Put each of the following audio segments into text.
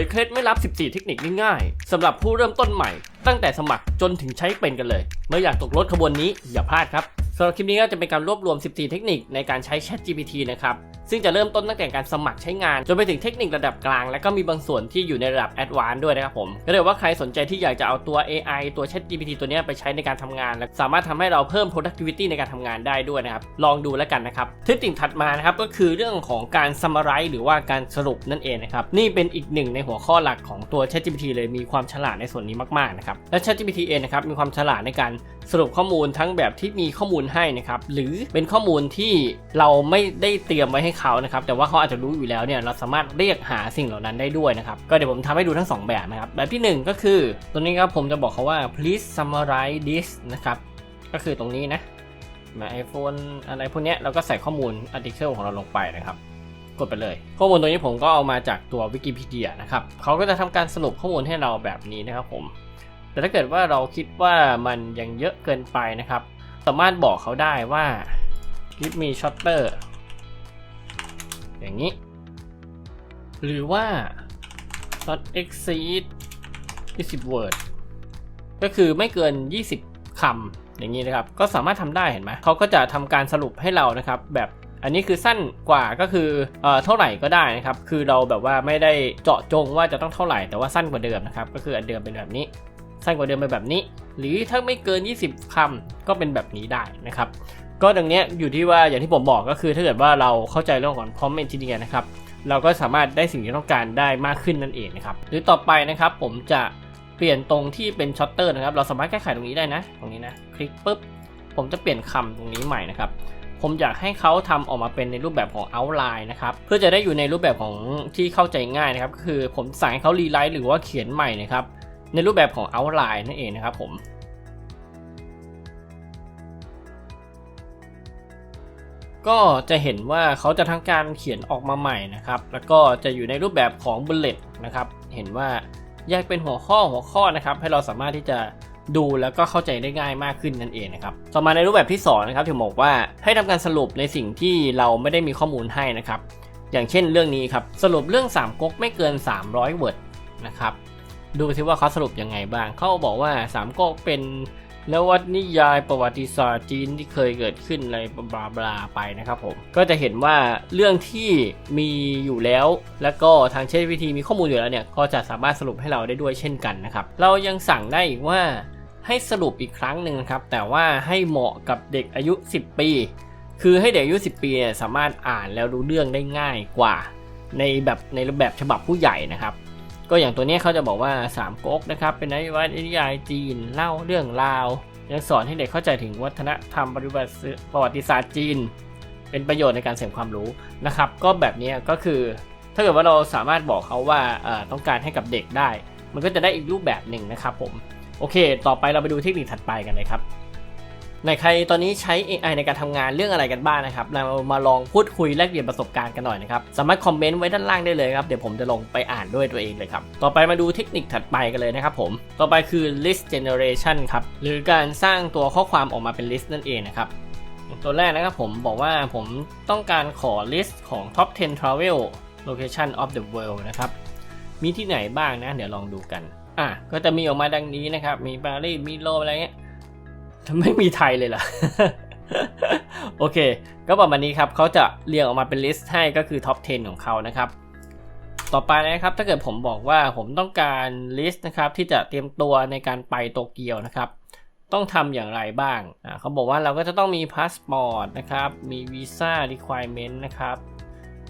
ยเคล็ดไม่รับ 14 เทคนิคง่ายๆสำหรับผู้เริ่มต้นใหม่ ตั้งแต่สมัครจนถึงใช้เป็นกันเลยเมื่ออยากตกรถขบวนนี้อย่าพลาดครับสำหรับคลิปนี้ก็จะเป็นการรวบรวม 14 เทคนิคในการใช้ Chat GPT นะครับ ซึ่งจะเริ่มต้นตั้งแต่การสมัครใช้งาน จนไปถึงเทคนิคระดับกลาง และก็มีบางส่วนที่อยู่ในระดับแอดวานซ์ด้วยนะครับผมก็เลยว่าใครสนใจที่อยากจะเอาตัว AI ตัว Chat GPT ตัวนี้ไปใช้ในการทำงาน และสามารถทำให้เราเพิ่ม productivity ในการทำงานได้ด้วยนะครับลองดูแล้วกันนะครับเทคนิคถัดมานะครับก็คือเรื่องของการ summarize หรือว่าการสรุปนั่นเองนะครับนี่เป็นอีกหนึ่งในหัวข้อหลักของตัว Chat GPT เลยมีความฉลาดในส่วนนี้มากๆนะครับและ Chat GPT เองนะครับมีความฉลาดในการสรุปข้อมูลทั้งแบบที่มีข้อมูลให้นะครับหรือเป็นข้อมูลที่เราไม่ได้เตรียมไว้ให้เขานะครับแต่ว่าเขาอาจจะรู้อยู่แล้วเนี่ยเราสามารถเรียกหาสิ่งเหล่านั้นได้ด้วยนะครับก็เดี๋ยวผมทำให้ดูทั้งสองแบบนะครับแบบที่หนึ่งก็คือ ตัวนี้ครับผมจะบอกเขาว่า please summarize this นะครับก็คือตรงนี้นะมา iPhone อะไรพวกเนี้ยเราก็ใส่ข้อมูล article ของเราลงไปนะครับกดไปเลย ข้อมูลตัวนี้ผมก็เอามาจากตัววิกิพีเดียนะครับเขาก็จะทำการสรุปข้อมูลให้เราแบบนี้นะครับผม แต่ถ้าเกิดว่าเราคิดว่ามันยังเยอะเกินไปนะครับ สามารถบอกเขาได้ว่า give me shutter อย่างนี้ หรือว่า not exceed 20 word ก็คือไม่เกิน 20คำอย่างนี้นะครับ ก็สามารถทำได้เห็นไหมเขาก็จะทำการสรุปให้เรานะครับ แบบอันนี้คือสั้นกว่าก็คือเอ่อเท่าไหร่ก็ได้นะครับ คือเราแบบว่าไม่ได้เจาะจงว่าจะต้องเท่าไหร่แต่ว่าสั้นกว่าเดิมนะครับ ก็คืออันเดิมเป็นแบบนี้ สั้นกว่าเดิมเป็นแบบนี้ หรือถ้าไม่เกิน 20คำก็เป็นแบบนี้ได้นะครับ ก็ดังเนี้ยอยู่ที่ว่าอย่างที่ผมบอกก็คือถ้าเกิดว่าเราเข้าใจเรื่องของ prompt engineer นะครับเราก็สามารถได้สิ่งที่ต้องการได้มากขึ้นนั่นเองนะครับ หรือต่อไปนะครับผมจะเปลี่ยนตรงที่เป็นช็อตเตอร์นะครับ เราสามารถแก้ไขตรงนี้ได้นะ ตรงนี้นะ คลิกปุ๊บ ผมจะเปลี่ยนคำตรงนี้ใหม่นะครับ ผมอยากให้เขาทำออกมาเป็นในรูปแบบของ outline นะครับ เพื่อจะได้อยู่ในรูปแบบของที่เข้าใจง่ายนะครับ คือผมสั่งให้เขารีไลท์หรือว่าเขียนใหม่นะครับ ในรูปแบบของ outline นั่นเองนะครับผมก็จะเห็นว่าเขาจะทั้งการเขียนออกมาใหม่นะครับ แล้วก็จะอยู่ในรูปแบบของ bullet นะครับ เห็นว่าแยกเป็นหัวข้อหัวข้อนะครับ ให้เราสามารถที่จะดูแล้วก็เข้าใจได้ง่ายมากขึ้นนั่นเองนะครับ ต่อมาในรูปแบบที่2นะครับที่ผมบอกว่าให้ทำการสรุปในสิ่งที่เราไม่ได้มีข้อมูลให้นะครับ อย่างเช่นเรื่องนี้ครับ สรุปเรื่อง3ก๊กไม่เกิน 300 word นะครับ ดูซิว่าเขาสรุปยังไงบ้าง เขาบอกว่า3ก๊กเป็นนวนิยายประวัติศาสตร์จีนที่เคยเกิดขึ้นอะไรบลาบลาไปนะครับผม ก็จะเห็นว่าเรื่องที่มีอยู่แล้ว แล้วก็ทางเชฟวิธีมีข้อมูลอยู่แล้วเนี่ย ก็จะสามารถสรุปให้เราได้ด้วยเช่นกันนะครับ เรายังสั่งได้อีกว่าให้สรุปอีกครั้งหนึ่งนะครับ แต่ว่าให้เหมาะกับเด็กอายุ 10 ปี คือให้เด็กอายุ 10 ปีเนี่ยสามารถอ่านแล้วรู้เรื่องได้ง่ายกว่า ในแบบในรูปแบบฉบับผู้ใหญ่นะครับ ก็อย่างตัวนี้เขาจะบอกว่า3ก๊กนะครับเป็นนวนิยายจีนเล่าเรื่องราว ยังสอนให้เด็กเข้าใจถึงวัฒนธรรมปฏิบัติประวัติศาสตร์จีน เป็นประโยชน์ในการเสริมความรู้นะครับ ก็แบบนี้ก็คือถ้าเกิดว่าเราสามารถบอกเขาว่าต้องการให้กับเด็กได้ มันก็จะได้อีกรูปแบบหนึ่งนะครับผมโอเค ต่อไปเราไปดูเทคนิคถัดไปกันเลยครับ ในใครตอนนี้ใช้ AI ในการทำงานเรื่องอะไรกันบ้างนะครับ เรามาลองพูดคุยแลกเปลี่ยนประสบการณ์กันหน่อยนะครับ สามารถคอมเมนต์ไว้ด้านล่างได้เลยครับ เดี๋ยวผมจะลงไปอ่านด้วยตัวเองเลยครับ ต่อไปมาดูเทคนิคถัดไปกันเลยนะครับผม ต่อไปคือ list generation ครับ หรือการสร้างตัวข้อความออกมาเป็น list นั่นเองนะครับตัวแรกนะครับผมบอกว่าผมต้องการขอ list ของ top 10 travel location of the world นะครับ มีที่ไหนบ้างนะ เดี๋ยวลองดูกัน อะ ก็จะมีออกมาดังนี้นะครับ มีปารีส มีโรมอะไรเงี้ย ไม่มีไทยเลยเหรอโอเค ก็ประมาณนี้ครับเขาจะเรียงออกมาเป็นลิสต์ให้ก็คือท็อป 10 ของเขานะครับ ต่อไปนะครับ ถ้าเกิดผมบอกว่าผมต้องการลิสต์นะครับที่จะเตรียมตัวในการไปโตเกียวนะครับ ต้องทำอย่างไรบ้าง เขาบอกว่าเราก็จะต้องมีพาสปอร์ตนะครับ มีวีซ่า requirement นะครับ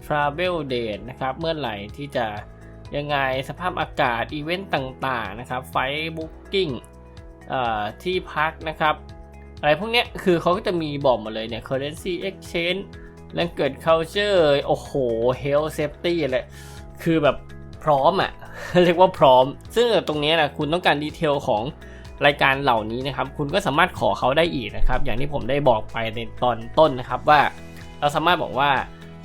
travel date นะครับ เมื่อไหร่ที่จะยังไงสภาพอากาศอีเวนต์ต่างๆนะครับ ไฟบุ๊กิ้ง ที่พักนะครับ อะไรพวกเนี้ยคือเขาก็จะมีบอกมาเลยเนี่ย currency exchange language culture โอ้โห health safety อะไรคือแบบพร้อมอะ่ะ เรียกว่าพร้อม ซึ่งตรงนี้นะคุณต้องการดีเทลของรายการเหล่านี้นะครับ คุณก็สามารถขอเขาได้อีกนะครับ อย่างที่ผมได้บอกไปในตอนต้นนะครับว่า เราสามารถบอกว่า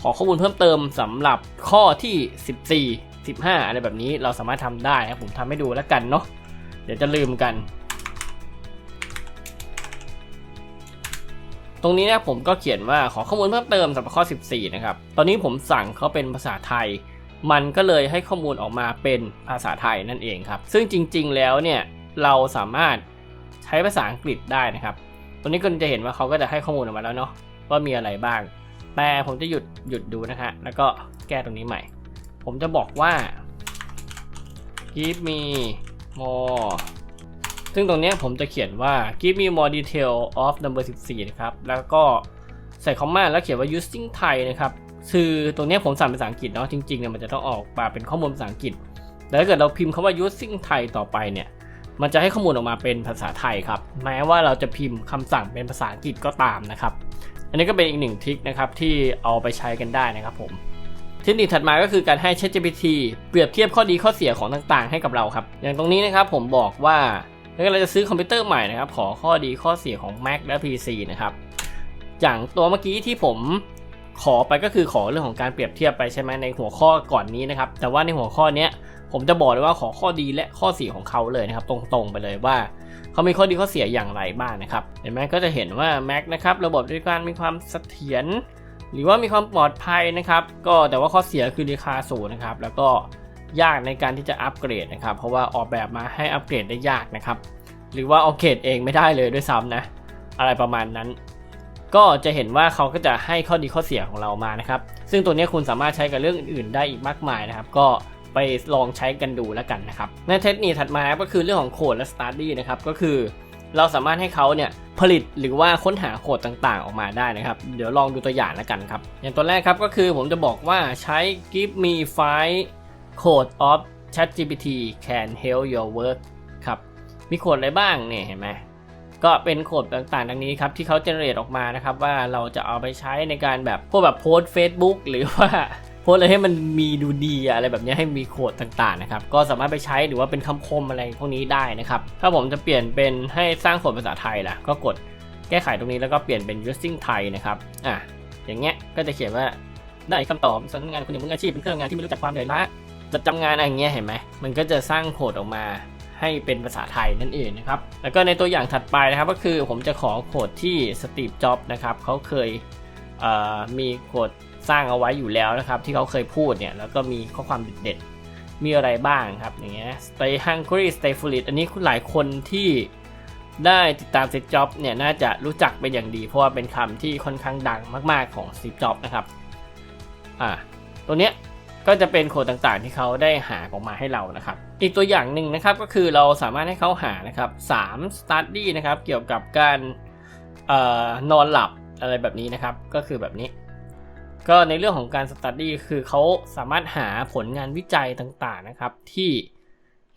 ขอข้อมูลเพิ่มเติมสำหรับข้อที่ 14 15 อะไรแบบนี้เราสามารถทำได้ครับผมทำให้ดูแล้วกันเนาะเดี๋ยวจะลืมกัน ตรงนี้นะผมก็เขียนว่าขอข้อมูลเพิ่มเติมสำหรับข้อ 14 นะครับ ตอนนี้ผมสั่งเขาเป็นภาษาไทย มันก็เลยให้ข้อมูลออกมาเป็นภาษาไทยนั่นเองครับ ซึ่งจริง ๆ แล้วเนี่ยเราสามารถใช้ภาษาอังกฤษได้นะครับ ตรงนี้คุณจะเห็นว่าเขาก็จะให้ข้อมูลออกมาแล้วเนาะว่ามีอะไรบ้าง แต่ผมจะหยุดหยุดดูนะฮะ แล้วก็แก้ตรงนี้ใหม่ ผมจะบอกว่า give me more ซึ่งตรงนี้ผมจะเขียนว่า give me more detail of number 14 นะครับ แล้วก็ใส่คอมมาแล้วเขียนว่า using Thai นะครับ คือตรงนี้ผมสั่งเป็นภาษาอังกฤษเนาะ จริงๆเนี่ยมันจะต้องออกมาเป็นข้อมูลภาษาอังกฤษ แต่ถ้าเกิดเราพิมพ์คำว่า using Thai ต่อไปเนี่ย มันจะให้ข้อมูลออกมาเป็นภาษาไทยครับ แม้ว่าเราจะพิมพ์คำสั่งเป็นภาษาอังกฤษก็ตามนะครับ อันนี้ก็เป็นอีกหนึ่งทริคนะครับที่เอาไปใช้กันได้นะครับผมเทคนิคถัดมาก็คือการให้ ChatGPT เปรียบเทียบข้อดีข้อเสียของต่างๆ ให้กับเราครับ อย่างตรงนี้นะครับผมบอกว่า ถ้าเราจะซื้อคอมพิวเตอร์ใหม่นะครับ ขอข้อดีข้อเสียของ Mac และ PC นะครับ อย่างตัวเมื่อกี้ที่ผมขอไปก็คือขอเรื่องของการเปรียบเทียบไปใช่ไหมในหัวข้อก่อนนี้นะครับ แต่ว่าในหัวข้อเนี้ยผมจะบอกเลยว่าขอข้อดีและข้อเสียของเขาเลยนะครับ ตรงๆไปเลยว่าเขามีข้อดีข้อเสียอย่างไรบ้างนะครับ เห็นไหมก็จะเห็นว่า Mac นะครับระบบด้วยการมีความเสถียรหรือว่ามีความปลอดภัยนะครับ ก็แต่ว่าข้อเสียคือราคาสูงนะครับ แล้วก็ ยากในการที่จะอัปเกรดนะครับ เพราะว่าออกแบบมาให้อัปเกรดได้ยากนะครับ หรือว่าเอาเกรดเองไม่ได้เลยด้วยซ้ำนะ อะไรประมาณนั้น ก็จะเห็นว่าเขาก็จะให้ข้อดีข้อเสียของเรามานะครับ ซึ่งตัวนี้คุณสามารถใช้กับเรื่องอื่นได้อีกมากมายนะครับ ก็ไปลองใช้กันดูแล้วกันนะครับ ในเทคนิคถัดมาก็คือเรื่องของโคดและ study นะครับ ก็คือเราสามารถให้เขาเนี่ยผลิตหรือว่าค้นหาโคดต่างๆ ออกมาได้นะครับ เดี๋ยวลองดูตัวอย่างแล้วกันครับ อย่างตัวแรกครับก็คือผมจะบอกว่าใช้ give me file code of ChatGPT can help your work ครับ มีโคดอะไรบ้างเนี่ยเห็นไหมก็เป็นโคดต่างๆดังนี้ครับ ที่เขาเจเนเรตออกมานะครับ ว่าเราจะเอาไปใช้ในการแบบพวกแบบโพสต์ Facebook หรือว่าโพสอะไรให้มันมีดูดีอะไรแบบนี้ให้มีโคดต่างๆนะครับ ก็สามารถไปใช้หรือว่าเป็นคำคมอะไรพวกนี้ได้นะครับ ถ้าผมจะเปลี่ยนเป็นให้สร้างโคดภาษาไทยล่ะก็กดแก้ไขตรงนี้แล้วก็เปลี่ยนเป็น using Thai นะครับอะอย่างเงี้ยก็จะเขียนว่าได้คำตอบสำนักงานคุณอย่างมืออาชีพเป็นเครื่องงานที่ไม่รู้จักความเหนื่อยล้า จะจำงานอะไรอย่างเงี้ยเห็นไหมมันก็จะสร้างโคดออกมาให้เป็นภาษาไทยนั่นเองนะครับ แล้วก็ในตัวอย่างถัดไปนะครับก็คือผมจะขอโคดที่สตีฟจ็อบนะครับเขาเคยมีโคดสร้างเอาไว้อยู่แล้วนะครับ ที่เขาเคยพูดเนี่ยแล้วก็มีข้อความเด็ดๆมีอะไรบ้างครับอย่างเงี้ย stay hungry stay foolish อันนี้คุณหลายคนที่ได้ติดตาม Steve Jobs เนี่ยน่าจะรู้จักเป็นอย่างดี เพราะว่าเป็นคำที่ค่อนข้างดังมาก ๆของ Steve Jobs นะครับอ่าตัวเนี้ย ก็จะเป็นโคดต่างๆ ที่เขาได้หาออกมาให้เรานะครับ อีกตัวอย่างหนึ่งนะครับก็คือเราสามารถให้เขาหานะครับ3 study นะครับเกี่ยวกับการออนอนหลับอะไรแบบนี้นะครับ ก็คือแบบนี้ ก็ในเรื่องของการ study คือเขาสามารถหาผลงานวิจัยต่างๆนะครับ ที่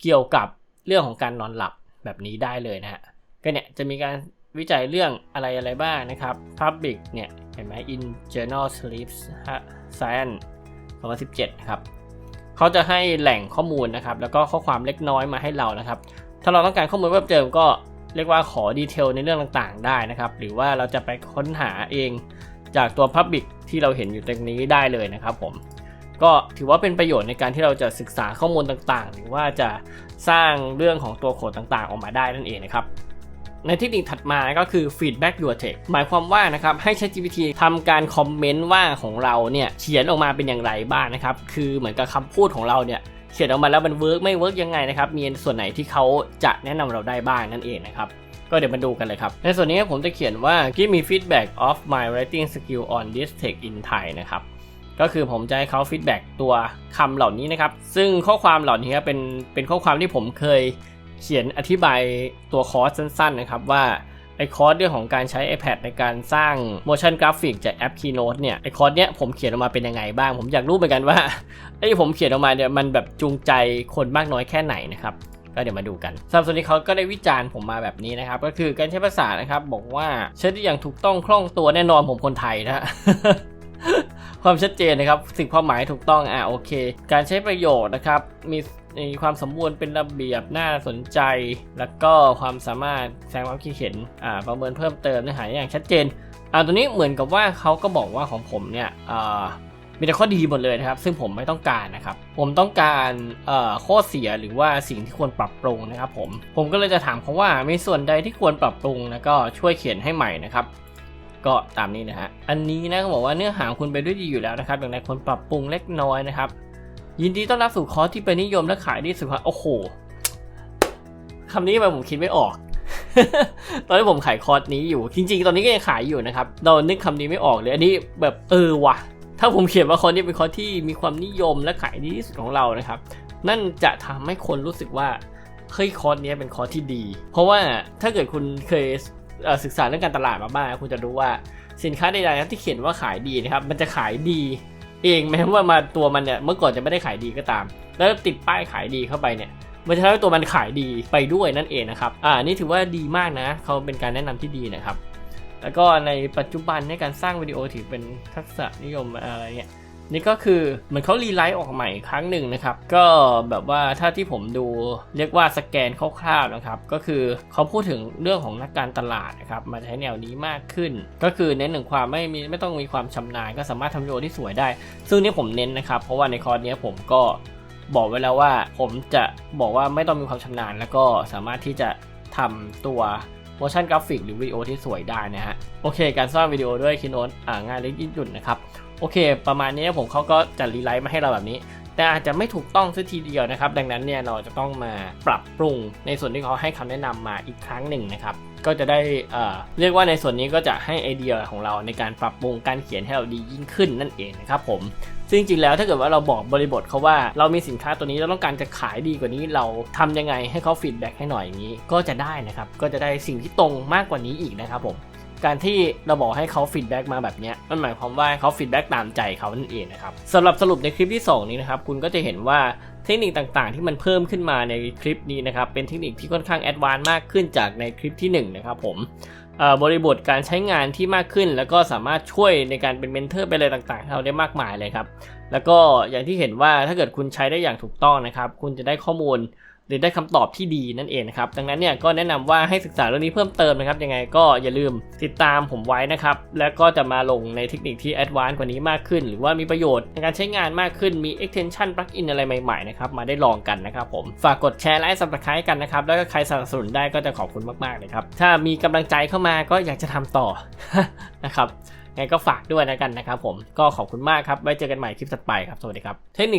เกี่ยวกับเรื่องของการนอนหลับแบบนี้ได้เลยนะฮะก็เนี่ยจะมีการวิจัยเรื่องอะไรอะไรบ้างนะครับ public เนี่ยเห็นไหม in journal sleep science 2017นะครับเขาจะให้แหล่งข้อมูลนะครับ แล้วก็ข้อความเล็กน้อยมาให้เรานะครับ ถ้าเราต้องการข้อมูลเพิ่มเติมก็เรียกว่าขอดีเทลในเรื่องต่างๆ ได้นะครับ หรือว่าเราจะไปค้นหาเองจากตัว Public ที่เราเห็นอยู่ตรงนี้ได้เลยนะครับผมก็ถือว่าเป็นประโยชน์ในการที่เราจะศึกษาข้อมูลต่างๆ หรือว่าจะสร้างเรื่องของตัวโคดต่างๆ ออกมาได้นั่นเองนะครับ ในเทคนิคถัดมาก็คือ feedback your text หมายความว่านะครับให้ ChatGPT ทำการคอมเมนต์ว่าของเราเนี่ยเขียนออกมาเป็นอย่างไรบ้างนะครับ คือเหมือนกับคำพูดของเราเนี่ยเขียนออกมาแล้วมันเวิร์กไม่เวิร์กยังไงนะครับ มีส่วนไหนที่เขาจะแนะนำเราได้บ้างนั่นเองนะครับ ก็เดี๋ยวมาดูกันเลยครับ ในส่วนนี้ผมจะเขียนว่า give me feedback of my writing skill on this text in Thai นะครับ ก็คือผมจะให้เขาฟีดแบ็กตัวคำเหล่านี้นะครับ ซึ่งข้อความเหล่านี้เป็นเป็นข้อความที่ผมเคย เขียนอธิบายตัวคอร์สสั้นๆนะครับว่าไอคอร์สเรื่องของการใช้ iPad ในการสร้าง motion graphic จากแอป Keynote เนี่ยไอคอร์สเนี้ยผมเขียนออกมาเป็นยังไงบ้าง ผมอยากรู้เหมือนกันว่าไอผมเขียนออกมาเนี่ยมันแบบจูงใจคนมากน้อยแค่ไหนนะครับก็เดี๋ยวมาดูกันสำหรับส่วนนี้เขาก็ได้วิจารณ์ผมมาแบบนี้นะครับ ก็คือการใช้ภาษานะครับ บอกว่าใช้ได้อย่างถูกต้องคล่องตัวแน่นอนผมคนไทยนะความชัดเจนนะครับ สิ่งความหมายถูกต้องอะโอเค การใช้ประโยชน์นะครับมี ความสมบูรณ์เป็นระเบียบน่าสนใจ แล้วก็ความสามารถแสดงความคิดเห็นอ่าประเมินเพิ่มเติมเนื้อหาอย่างชัดเจนอ่าตัวนี้เหมือนกับว่าเขาก็บอกว่าของผมเนี่ยอ่ามีแต่ข้อดีหมดเลยนะครับ ซึ่งผมไม่ต้องการนะครับ ผมต้องการเอ่อข้อเสียหรือว่าสิ่งที่ควรปรับปรุงนะครับผม ผมก็เลยจะถามเขาว่ามีส่วนใดที่ควรปรับปรุงแล้วก็ช่วยเขียนให้ใหม่นะครับ ก็ตามนี้นะฮะ อันนี้นะเขาบอกว่าเนื้อหาคุณไปด้วยดีอยู่แล้วนะครับอย่างไรควรปรับปรุงเล็กน้อยนะครับ ยินดีต้อนรับสู่คอร์สที่เป็นนิยมและขายดีสุดครับโอ้โหคำนี้ไมผมคิดไม่ออก ตอนที่ผมขายคอร์สนี้อยู่ จริง ๆ ตอนนี้ก็ยังขายอยู่นะครับเรานึกคำนี้ไม่ออกเลย อันนี้แบบเออว่ะ ถ้าผมเขียนว่าคอร์สนี้เป็นคอร์สที่มีความนิยมและขายดีที่สุดของเรานะครับ นั่นจะทำให้คนรู้สึกว่าเฮ้ยคอร์สเนี้ยเป็นคอร์สที่ดี เพราะว่าถ้าเกิดคุณเคยศึกษาเรื่องการตลาดมาบ้างคุณจะรู้ว่าสินค้าใดๆที่เขียนว่าขายดีนะครับ มันจะขายดี เองแม้ว่ามาตัวมันเนี่ยเมื่อก่อนจะไม่ได้ขายดีก็ตาม แล้วติดป้ายขายดีเข้าไปเนี่ยมันจะทำให้ตัวมันขายดีไปด้วยนั่นเองนะครับ อ่า นี่ถือว่าดีมากนะ เขาเป็นการแนะนำที่ดีนะครับ แล้วก็ในปัจจุบันในการสร้างวิดีโอถือเป็นทักษะนิยมอะไรเงี้ย นี่ก็คือเหมือนเขารีไลท์ออกใหม่อีกครั้งหนึ่งนะครับ ก็แบบว่าถ้าที่ผมดูเรียกว่าสแกนคร่าวๆนะครับ ก็คือเขาพูดถึงเรื่องของนักการตลาดนะครับมาใช้แนวนี้มากขึ้น ก็คือเน้นถึงความไม่มีไม่ต้องมีความชำนาญก็สามารถทำวิดีโอที่สวยได้ ซึ่งนี่ผมเน้นนะครับ เพราะว่าในคอร์สนี้ผมก็บอกไว้แล้วว่า ผมจะบอกว่าไม่ต้องมีความชำนาญ แล้วก็สามารถที่จะทำตัว motion graphic หรือวิดีโอที่สวยได้นะฮะโอเค การสร้างวิดีโอด้วย Keynote อ่าง่ายและยืดหยุ่นนะครับ โอเค ประมาณนี้ผมเขาก็จะรีไลท์มาให้เราแบบนี้ แต่อาจจะไม่ถูกต้องสักทีเดียวนะครับ ดังนั้นเนี่ยเราจะต้องมาปรับปรุงในส่วนที่เขาให้คำแนะนำมาอีกครั้งหนึ่งนะครับ ก็จะได้เรียกว่าในส่วนนี้ก็จะให้ไอเดียของเราในการปรับปรุงการเขียนให้เราดียิ่งขึ้นนั่นเองนะครับผมซึ่งจริงๆแล้วถ้าเกิดว่าเราบอกบริบทเขาว่าเรามีสินค้าตัวนี้เราต้องการจะขายดีกว่านี้เราทำยังไงให้เขาฟีดแบ็กให้หน่อยอย่างนี้ ก็จะได้นะครับก็จะได้สิ่งที่ตรงมากกว่านี้อีกนะครับผม การที่เราบอกให้เขาฟีดแบ็กมาแบบนี้มันหมายความว่าเขาฟีดแบ็กตามใจเขานั่นเองนะครับสำหรับสรุปในคลิปที่ 2 นี้นะครับคุณก็จะเห็นว่าเทคนิคต่างๆ ที่มันเพิ่มขึ้นมาในคลิปนี้นะครับเป็นเทคนิคที่ค่อนข้างแอดวานซ์มากขึ้นจากในคลิปที่ 1 นะครับผมบริบทการใช้งานที่มากขึ้น แล้วก็สามารถช่วยในการเป็นเมนเทอร์ไปอะไรต่างๆเราได้มากมายเลยครับแล้วก็อย่างที่เห็นว่าถ้าเกิดคุณใช้ได้อย่างถูกต้องนะครับ คุณจะได้ข้อมูล หรือได้คำตอบที่ดีนั่นเองนะครับดังนั้นเนี่ยก็แนะนำว่าให้ศึกษาเรื่องนี้เพิ่มเติมนะครับยังไงก็อย่าลืมติดตามผมไว้นะครับแล้วก็จะมาลงในเทคนิคที่แอดวานซ์กว่านี้มากขึ้น หรือว่ามีประโยชน์ในการใช้งานมากขึ้นมี extension plugin อะไรใหม่ๆนะครับมาได้ลองกันนะครับผมฝากกดแชร์และ subscribe กันนะครับแล้วก็ใครสนับสนุนได้ก็จะขอบคุณมากๆเลยครับถ้ามีกำลังใจเข้ามาก็อยากจะทำต่อนะครับยังไงก็ฝากด้วยนะกันนะครับผมก็ขอบคุณมากครับไว้เจอกันใหม่คลิปถัดไปครับสวัสดีครับเทคนิค